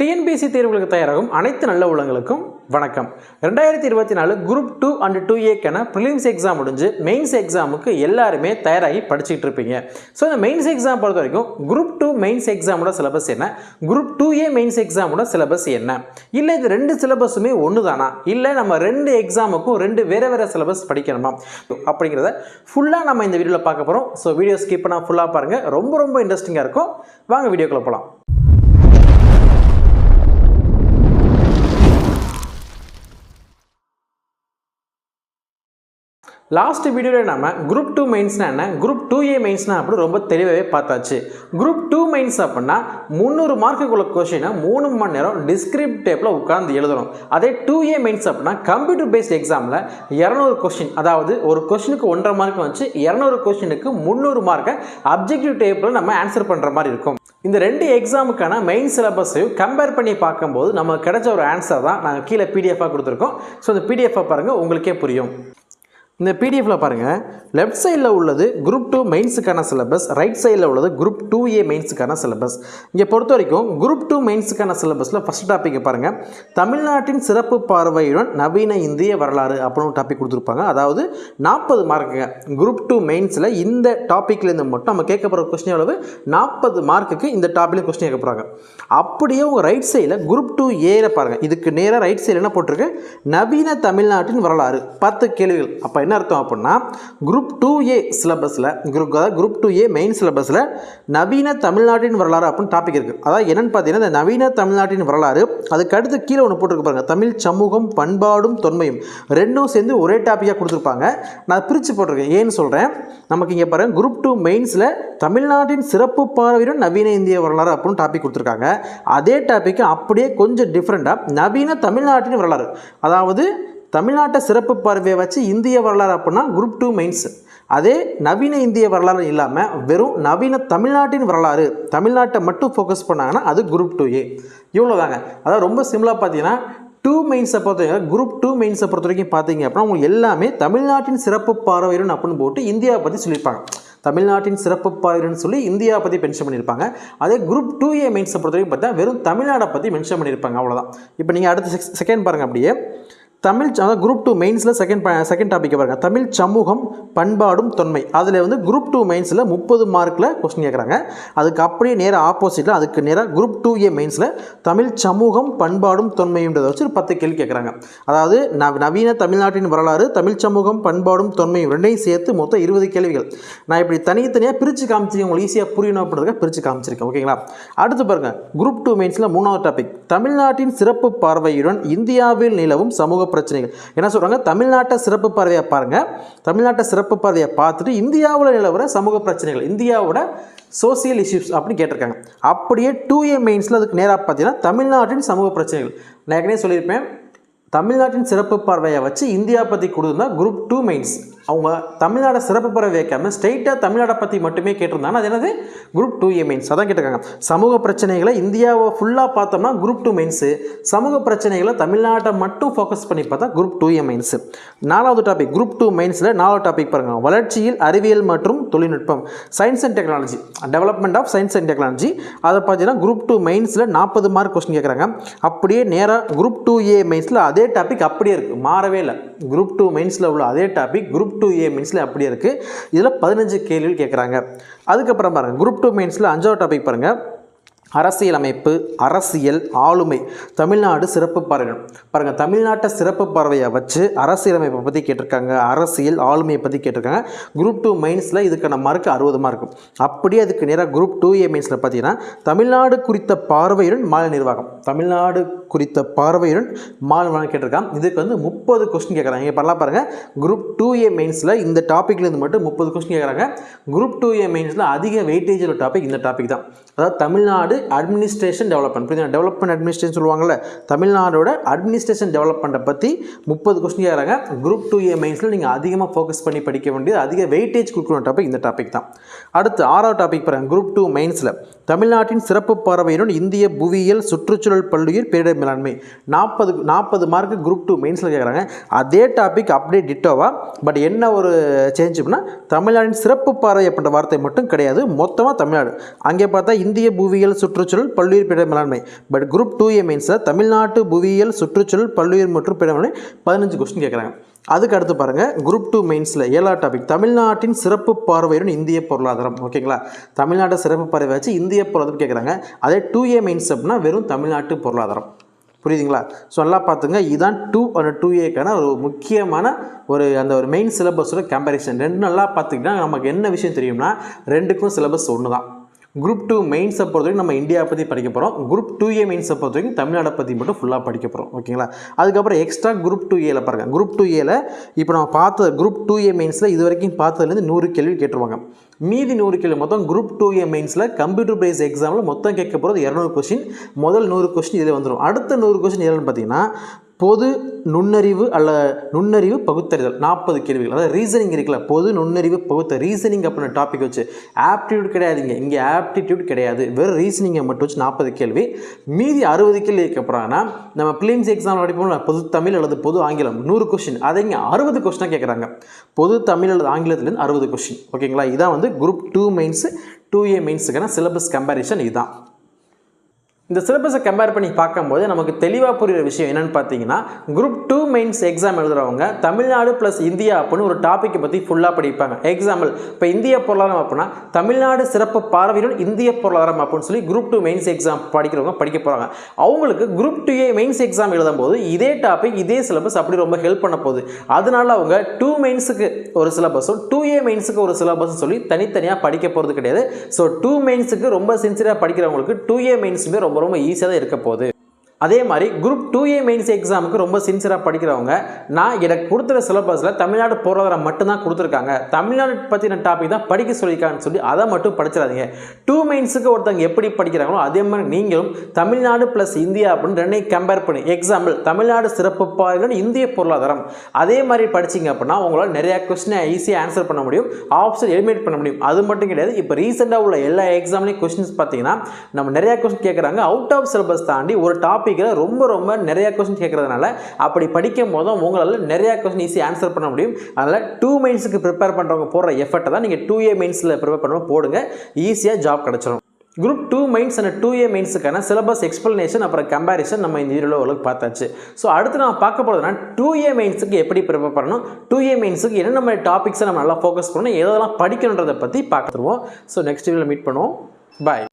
TNPSC தேர்வுகளுக்கு தயாராகும் அனைத்து நல்ல உள்ளங்களுக்கும் வணக்கம். ரெண்டாயிரத்தி இருபத்தி நாலு குரூப் டூ அண்ட் டூ ஏக்கான ப்ரிலிம்ஸ் எக்ஸாம் முடிஞ்சு மெயின்ஸ் எக்ஸாமுக்கு எல்லாருமே தயாராகி படிச்சுட்டு இருப்பீங்க. ஸோ இந்த மெயின்ஸ் எக்ஸாம் பொறுத்த வரைக்கும் குரூப் டூ மெயின்ஸ் எக்ஸாமோட சிலபஸ் என்ன? குரூப் டூ ஏ மெயின்ஸ் எக்ஸாமோட சிலபஸ் என்ன? இல்லை இது ரெண்டு சிலபஸுமே ஒன்று தானா இல்லை நம்ம ரெண்டு எக்ஸாமுக்கும் ரெண்டு வேறு வேறு சிலபஸ் படிக்கணுமா? அப்படிங்கிறத ஃபுல்லாக நம்ம இந்த வீடியோவில் பார்க்க போகிறோம் ஸோ வீடியோ ஸ்கிப் பண்ணால் ஃபுல்லாக பாருங்கள் ரொம்ப ரொம்ப இன்ட்ரெஸ்டிங்காக இருக்கும். வாங்க வீடியோக்குள்ளே போகலாம் லாஸ்ட் வீடியோவில் நம்ம குரூப் டூ மெயின்ஸ்னா என்ன? குரூப் டூ ஏ மெயின்ஸ்னா அப்படின்னு ரொம்ப தெளிவாகவே பார்த்தாச்சு. குரூப் டூ மெயின்ஸ் அப்படின்னா முந்நூறு மார்க்குள்ள கொஷினை மூணு மணி நேரம் டிஸ்கிரிப்ட் டேப்பில் உட்காந்து எழுதணும். அதே டூ ஏ மெயின்ஸ் அப்படின்னா கம்ப்யூட்டர் பேஸ்ட் எக்ஸாமில் இரநூறு கொஷின் அதாவது ஒரு கொஷினுக்கு ஒன்றரை மார்க் வச்சு இரநூறு கொஷினுக்கு முந்நூறு மார்க்கை அப்ஜெக்டிவ் டேப்பில் நம்ம ஆன்சர் பண்ணுற மாதிரி இருக்கும். இந்த ரெண்டு எக்ஸாமுக்கான மெயின் சிலபஸையும் கம்பேர் பண்ணி பார்க்கும்போது நமக்கு கிடைச்ச ஒரு ஆன்சர் தான் நாங்கள் கீழே பிடிஎஃபாக கொடுத்துருக்கோம். ஸோ இந்த பிடிஎஃபை பாருங்கள் உங்களுக்கே புரியும். இந்த பிடிஎஃப்பில் பாருங்கள் லெஃப்ட் சைடில் உள்ளது குரூப் டூ மெயின்ஸுக்கான சிலபஸ் ரைட் சைடில் உள்ளது குரூப் டூ ஏ மெயின்ஸுக்கான சிலபஸ் இங்கே பொறுத்த வரைக்கும் குரூப் டூ மெயின்ஸுக்கான சிலபஸில் ஃபஸ்ட் டாப்பிக்கை பாருங்கள் தமிழ்நாட்டின் சிறப்பு பார்வையுடன் நவீன இந்திய வரலாறு அப்படின்னு டாபிக் கொடுத்துருப்பாங்க. அதாவது நாற்பது மார்க்குங்க குரூப் டூ மெயின்ஸில் இந்த டாப்பிக்லேருந்து மட்டும் நம்ம கேட்க போகிற கொஸ்டின் எவ்வளவு? நாற்பது மார்க்குக்கு இந்த டாப்பில் கொஸ்டின் கேட்க போகிறாங்க அப்படியே உங்கள் ரைட் சைடில் குரூப் டூ ஏல பாருங்கள் இதுக்கு நேராக ரைட் சைடில் என்ன போட்டிருக்கு? நவீன தமிழ்நாட்டின் வரலாறு. பத்து கேள்விகள். அப்போ என்ன அர்த்தம் அப்படின்னா குரூப் டூ ஏ சிலபஸில் குரூப் அதாவது குரூப் டூ ஏ மெயின் சிலபஸில் நவீன தமிழ்நாட்டின் வரலாறு அப்படின்னு டாபிக் இருக்குது அதாவது என்னென்னு பார்த்தீங்கன்னா இந்த நவீன தமிழ்நாட்டின் வரலாறு அதுக்கு அடுத்து கீழே ஒன்று போட்டிருக்கு பாருங்க. தமிழ் சமூகம் பண்பாடும் தொன்மையும் ரெண்டும் சேர்ந்து ஒரே டாப்பிக்காக கொடுத்துருப்பாங்க. நான் பிரித்து போட்டிருக்கேன். ஏன்னு சொல்கிறேன் நமக்கு இங்கே பாருங்கள் குரூப் டூ மெயின்ஸில் தமிழ்நாட்டின் சிறப்பு பார்வையுடன் நவீன இந்திய வரலாறு அப்படின்னு டாபிக் கொடுத்துருக்காங்க. அதே டாப்பிக்கு அப்படியே கொஞ்சம் டிஃப்ரெண்ட்டாக நவீன தமிழ்நாட்டின் வரலாறு. அதாவது தமிழ்நாட்டை சிறப்பு பார்வையை வச்சு இந்திய வரலாறு அப்படின்னா குரூப் டூ மெயின்ஸ் அதே நவீன இந்திய வரலாறு இல்லாமல் வெறும் நவீன தமிழ்நாட்டின் வரலாறு தமிழ்நாட்டை மட்டும் ஃபோக்கஸ் பண்ணாங்கன்னா அது குரூப் டூ ஏ. இவ்வளோதாங்க அதாவது ரொம்ப சிம்பிளாக பார்த்தீங்கன்னா டூ மெயின்ஸை பொறுத்த குரூப் டூ மெயின்ஸை பொறுத்த வரைக்கும் பார்த்தீங்க அப்படின்னா உங்களுக்கு எல்லாமே தமிழ்நாட்டின் சிறப்பு பார்வையுடன் அப்படின்னு போட்டு இந்தியாவை பற்றி சொல்லியிருப்பாங்க. தமிழ்நாட்டின் சிறப்பு பார்வைன்னு சொல்லி இந்தியாவை பற்றி மென்ஷன் பண்ணியிருப்பாங்க. அதே குரூப் டூ ஏ மெயின்ஸை பொறுத்த வரைக்கும் பார்த்தா வெறும் தமிழ்நாடை பற்றி மென்ஷன் பண்ணியிருப்பாங்க. அவ்வளோதான் இப்போ நீங்கள் அடுத்த செகண்ட் பாருங்கள் அப்படியே. தமிழ் அதாவது குரூப் டூ மெயின்ஸில் செகண்ட் செகண்ட் டாப்பிக்கை பாருங்கள் தமிழ் சமூகம் பண்பாடும் தொன்மை. அதில் வந்து குரூப் டூ மெயின்ஸில் முப்பது மார்க்கில் கொஸ்டின் கேட்குறாங்க அதுக்கு அப்படியே நேராக ஆப்போசிட்டில் அதுக்கு நேராக குரூப் டூ ஏ மெயின்ஸில் தமிழ் சமூகம் பண்பாடும் தொன்மைன்றதை வச்சு ஒரு பத்து கேள்வி கேட்குறாங்க அதாவது நவீன தமிழ்நாட்டின் வரலாறு தமிழ் சமூகம் பண்பாடும் தொன்மையும் ரெண்டையும் சேர்த்து மொத்தம் இருபது கேள்விகள். நான் இப்படி தனித்தனியாக பிரித்து காமிச்சிருக்கேன். உங்களுக்கு ஈஸியாக புரியணும் அப்படின்றதுக்காக பிரித்து காமிச்சிருக்கேன். ஓகேங்களா அடுத்து பாருங்கள் குரூப் டூ மெயின்ஸில் மூணாவது டாபிக் தமிழ்நாட்டின் சிறப்பு பார்வையுடன் இந்தியாவில் நிலவும் சமூக பிரச்சனைகள். என்ன சொல்கிறாங்க தமிழ்நாட்டை சிறப்பு பார்வையை பாருங்கள் தமிழ்நாட்டை சிறப்பு பார்வையை பார்த்துட்டு இந்தியாவில் நிலவர சமூக பிரச்சனைகள் இந்தியாவோட சோசியல் இஷ்யூஸ் அப்படின்னு கேட்டிருக்காங்க. அப்படியே டூ ஏ மெயின்ஸில் அதுக்கு நேராக பார்த்தீங்கன்னா தமிழ்நாட்டின் சமூக பிரச்சனைகள். நான் ஏற்கனவே சொல்லியிருப்பேன். தமிழ்நாட்டின் சிறப்பு பார்வையை வச்சு இந்தியா பற்றி கொடுத்துருந்தா குரூப் டூ மெயின்ஸ் அவங்க தமிழ்நாடை சிறப்பு பெற வைக்காமல் ஸ்ட்ரெயிட்டாக தமிழ்நாடை பற்றி மட்டுமே கேட்டிருந்தாங்க அது என்னது? குரூப் டூ ஏ மெயின்ஸ் அதான் கேட்டிருக்காங்க. சமூக பிரச்சனைகளை இந்தியாவை ஃபுல்லாக பார்த்தோம்னா குரூப் டூ மெயின்ஸு சமூக பிரச்சனைகளை தமிழ்நாட்டை மட்டும் ஃபோக்கஸ் பண்ணி பார்த்தா குரூப் டூ ஏ மெயின்ஸு நாலாவது டாபிக் குரூப் டூ மெயின்ஸில் நாலாவது டாபிக் பாருங்கள் வளர்ச்சியில் அறிவியல் மற்றும் தொழில்நுட்பம். Science and technology development of science and technology அதை பார்த்தீங்கன்னா குரூப் டூ மெயின்ஸில் நாற்பது மார்க் கொஸ்டின் கேட்குறாங்க. அப்படியே நேராக குரூப் டூ ஏ மெயின்ஸில் அதே டாபிக் அப்படியே இருக்குது மாறவே இல்லை. குரூப் டூ மெயின்ஸில் உள்ள அதே டாபிக் குரூப் டூ ஏ மெயின்ஸில் அப்படியே இருக்குது இதில் பதினஞ்சு கேள்விகள் கேட்குறாங்க அதுக்கப்புறம் பாருங்கள் குரூப் டூ மெயின்ஸில் அஞ்சாவது டாபிக் பாருங்கள் அரசியலமைப்பு அரசியல் ஆளுமை தமிழ்நாடு சிறப்பு பார்வைகள். பாருங்கள் தமிழ்நாட்டை சிறப்பு பார்வையை வச்சு அரசியலமைப்பை பற்றி கேட்டிருக்காங்க அரசியல் ஆளுமையை பற்றி கேட்டிருக்காங்க. குரூப் டூ மைன்ஸில் இதுக்கான மார்க் அறுபது மார்க்கும் அப்படியே அதுக்கு நேராக குரூப் டூ ஏ மெயின்ஸில் பார்த்தீங்கன்னா தமிழ்நாடு குறித்த பார்வையுடன் மாநில நிர்வாகம். தமிழ்நாடு குறித்த பார்வையுடன் மாநில கேட்டிருக்கான் கேட்டிருக்காங்க. இதுக்கு வந்து முப்பது கொஸ்டின் கேட்குறாங்க. இங்கே பண்ணலாம் பாருங்கள் குரூப் டூ ஏ மெயின்ஸில் இந்த டாப்பிக்லேருந்து மட்டும் முப்பது கொஸ்டின் கேட்குறாங்க. குரூப் டூ ஏ மெயின்ஸில் அதிக வெயிட்டேஜ் உள்ள டாபிக் இந்த டாபிக் தான். அதாவது தமிழ்நாடு தமிழ்நாடு அட்மினிஸ்ட்ரேஷன் டெவலப்மெண்ட் புரியுது டெவலப்மெண்ட் அட்மினிஸ்ட்ரேஷன் சொல்லுவாங்கள்ல தமிழ்நாடோட அட்மினிஸ்ட்ரேஷன் டெவலப்மெண்ட்டை பற்றி முப்பது கொஸ்டின் கேட்குறாங்க குரூப் டூ ஏ மைன்ஸில் நீங்கள் அதிகமாக ஃபோக்கஸ் பண்ணி படிக்க வேண்டியது அதிக வெயிட்டேஜ் கொடுக்கணும் டாபிக் இந்த டாபிக் தான். அடுத்து ஆறாவது டாபிக் பாருங்கள் குரூப் டூ மைன்ஸில் தமிழ்நாட்டின் சிறப்பு பார்வையுடன் இந்திய புவியியல் சுற்றுச்சூழல் பல்லுயிர் பேரிடர் மேலாண்மை. நாற்பது நாற்பது மார்க்கு குரூப் டூ மெயின்ஸில் கேட்குறாங்க அதே டாபிக் அப்படியே டிட்டோவா பட் என்ன ஒரு சேஞ்ச் அப்படின்னா தமிழ்நாட்டின் சிறப்பு பார்வை அப்படின்ற வார்த்தை மட்டும் கிடையாது மொத்தமாக தமிழ்நாடு. அங்கே பார்த்தா இந்திய புவியியல் சுற்றுச்சூழல் பல்லுயிர் பிற மேலாண்மை பட் குரூப் டூ ஏ மெயின்ஸில் தமிழ்நாட்டு புவியியல் சுற்றுச்சூழல் பல்லுயிர் மற்றும் பிற மேலாண்மை பதினஞ்சு கொஸ்டின் கேட்குறாங்க. அதுக்கு அடுத்து பாருங்கள் குரூப் டூ மெயின்ஸில் ஏழாவது டாபிக் தமிழ்நாட்டின் சிறப்பு பார்வையுடன் இந்திய பொருளாதாரம். ஓகேங்களா தமிழ்நாட்டை சிறப்பு பார்வை வச்சு இந்திய பொருளாதாரம் கேட்குறாங்க. அதே டூ ஏ மெயின்ஸ் அப்படின்னா வெறும் தமிழ்நாட்டு பொருளாதாரம். புரியுதுங்களா? ஸோ நல்லா பார்த்துங்க. இதுதான் டூ அந்த டூ ஏக்கான ஒரு முக்கியமான ஒரு அந்த ஒரு மெயின் சிலபஸோட கம்பேரிசன் ரெண்டு நல்லா பார்த்துக்கிட்டா நமக்கு என்ன விஷயம் தெரியும்னா ரெண்டுக்கும் சிலபஸ் ஒன்று தான் குரூப் டூ மெயின்ஸை பொறுத்த வரைக்கும் நம்ம இந்தியாவை பற்றி படிக்க போகிறோம் குரூப் டூ ஏ மெயின்ஸை பொறுத்த வரைக்கும் தமிழ்நாடை பற்றி மட்டும் ஃபுல்லாக படிக்க போகிறோம் ஓகேங்களா அதுக்கப்புறம் எக்ஸ்ட்ரா குரூப் டூ ஏல பாருங்கள் குரூப் டூ ஏல இப்போ நம்ம பார்த்த குரூப் டூ ஏ மெயின்ஸில் இது வரைக்கும் பார்த்ததுலேருந்து நூறு கேள்வி கேட்டுருவாங்க. மீதி நூறு கேள்வி மொத்தம் குரூப் டூ ஏ மெயின்ஸில் கம்ப்யூட்டர் பேஸ் எக்ஸாமில் மொத்தம் கேட்க போகிறது இரநூறு கொஸ்டின் முதல் நூறு கொஸ்டின் இதில் வந்துடும் அடுத்த நூறு கொஸ்டின் எதுன்னு பார்த்தீங்கன்னா பொது நுண்ணறிவு அல்ல நுண்ணறிவு பகுத்தறிதல். நாற்பது கேள்விகள். அதாவது ரீசனிங் இருக்குல்ல பொது நுண்ணறிவு பகுத்த ரீசனிங் அப்படின்ற டாபிக் வச்சு ஆப்டிடியூட் கிடையாதுங்க. இங்கே ஆப்டிடியூட் கிடையாது. வெறும் ரீசனிங்கை மட்டும் வச்சு நாற்பது கேள்வி. மீதி அறுபது கேள்வி கேட்கப்படுறாங்கன்னா நம்ம பிலிம்ஸ் எக்ஸாம் படிப்போம்ல பொது தமிழ் அல்லது பொது ஆங்கிலம் நூறு கொஸ்டின் அதை இங்கே அறுபது கொஸ்டினாக கேட்குறாங்க. பொது தமிழ் அல்லது ஆங்கிலத்துலேருந்து அறுபது கொஸ்டின் ஓகேங்களா இதான் வந்து group two mains two A மெயின்ஸுக்கான syllabus comparison இதுதான். இந்த சிலபஸை கம்பேர் பண்ணி பார்க்கும்போது நமக்கு தெளிவாக புரிகிற விஷயம் என்னென்னு பார்த்தீங்கன்னா குரூப் டூ மெயின்ஸ் எக்ஸாம் எழுதுகிறவங்க தமிழ்நாடு ப்ளஸ் இந்தியா அப்படின்னு ஒரு டாப்பிக்கை பற்றி ஃபுல்லாக படிப்பாங்க. எக்ஸாம்பிள் இப்போ இந்திய பொருளாதாரம் அப்படின்னா தமிழ்நாடு சிறப்பு பார்வையுடன் இந்திய பொருளாதாரம் அப்படின்னு சொல்லி குரூப் டூ மெயின்ஸ் எக்ஸாம் படிக்கிறவங்க படிக்க போகிறாங்க அவங்களுக்கு group two A mains exam எழுதும்போது இதே டாபிக் இதே சிலபஸ் அப்படி ரொம்ப ஹெல்ப் பண்ண போகுது. அதனால அவங்க டூ மெயின்ஸுக்கு ஒரு சிலபஸும் டூ ஏ மெயின்ஸுக்கு ஒரு சிலபஸும் சொல்லி தனித்தனியாக படிக்க போகிறது கிடையாது. ஸோ டூ மெயின்ஸுக்கு ரொம்ப சின்சியராக படிக்கிறவங்களுக்கு டூ ஏ மெயின்ஸுமே ரொம்ப ரொம்ப ஈஸியாக தான் இருக்க போகுது. அதே மாதிரி குரூப் டூ ஏ மெயின்ஸ் எக்ஸாமுக்கு ரொம்ப சின்சியராக படிக்கிறவங்க நான் எனக்கு கொடுத்துற சிலபஸில் தமிழ்நாடு பொருளாதாரம் மட்டும்தான் கொடுத்துருக்காங்க. தமிழ்நாடு பற்றின டாபிக் தான் படிக்க சொல்லியிருக்காங்கன்னு சொல்லி அதை மட்டும் படிச்சிடாதீங்க. டூ மெயின்ஸுக்கு ஒருத்தவங்க எப்படி படிக்கிறாங்களோ அதே மாதிரி நீங்களும் தமிழ்நாடு ப்ளஸ் இந்தியா அப்படின்னு ரெண்டையும் கம்பேர் பண்ணி எக்ஸாம்பிள் தமிழ்நாடு சிறப்பு பாருங்கன்னு இந்திய பொருளாதாரம். அதே மாதிரி படிச்சிங்க அப்படின்னா உங்களால் நிறையா கொஸ்டினை ஈஸியாக ஆன்சர் பண்ண முடியும் ஆப்ஷன் எலிமினேட் பண்ண முடியும். அது மட்டும் கிடையாது இப்போ ரீசெண்டாக உள்ள எல்லா எக்ஸாம்லேயும் கொஸ்டின்ஸ் பார்த்தீங்கன்னா நம்ம நிறையா கொஸ்டின் கேட்குறாங்க அவுட் ஆஃப் சிலபஸ் தாண்டி ஒரு டாப் டாப்பிக்கில் ரொம்ப ரொம்ப நிறையா கொஸ்டின் கேட்குறதுனால அப்படி படிக்கும் போதும் உங்களால் நிறையா கொஸ்டின் ஈஸியாக ஆன்சர் பண்ண முடியும். அதனால் டூ மெயின்ஸுக்கு ப்ரிப்பேர் பண்ணுறவங்க போடுற எஃபர்ட்டை தான் நீங்கள் டூ ஏ மெயின்ஸில் ப்ரிப்பேர் பண்ணுறவங்க போடுங்க. ஈஸியாக ஜாப் கிடச்சிடும் group two mains and two A மெயின்ஸுக்கான syllabus explanation அப்புறம் கம்பேரிசன் நம்ம இந்த வீடியோவில் ஓரளவுக்கு பார்த்தாச்சு. ஸோ அடுத்து நம்ம பார்க்க போகிறதுனா டூ ஏ மெயின்ஸுக்கு எப்படி ப்ரிப்பேர் பண்ணணும்? டூ ஏ மெயின்ஸுக்கு என்னென்ன மாதிரி டாபிக்ஸை நம்ம நல்லா ஃபோக்கஸ் பண்ணணும்? எதெல்லாம் படிக்கணுன்றதை பற்றி பார்த்துருவோம். ஸோ நெக்ஸ்ட் வீடியோவில் மீட் பண்ணுவோம். பாய்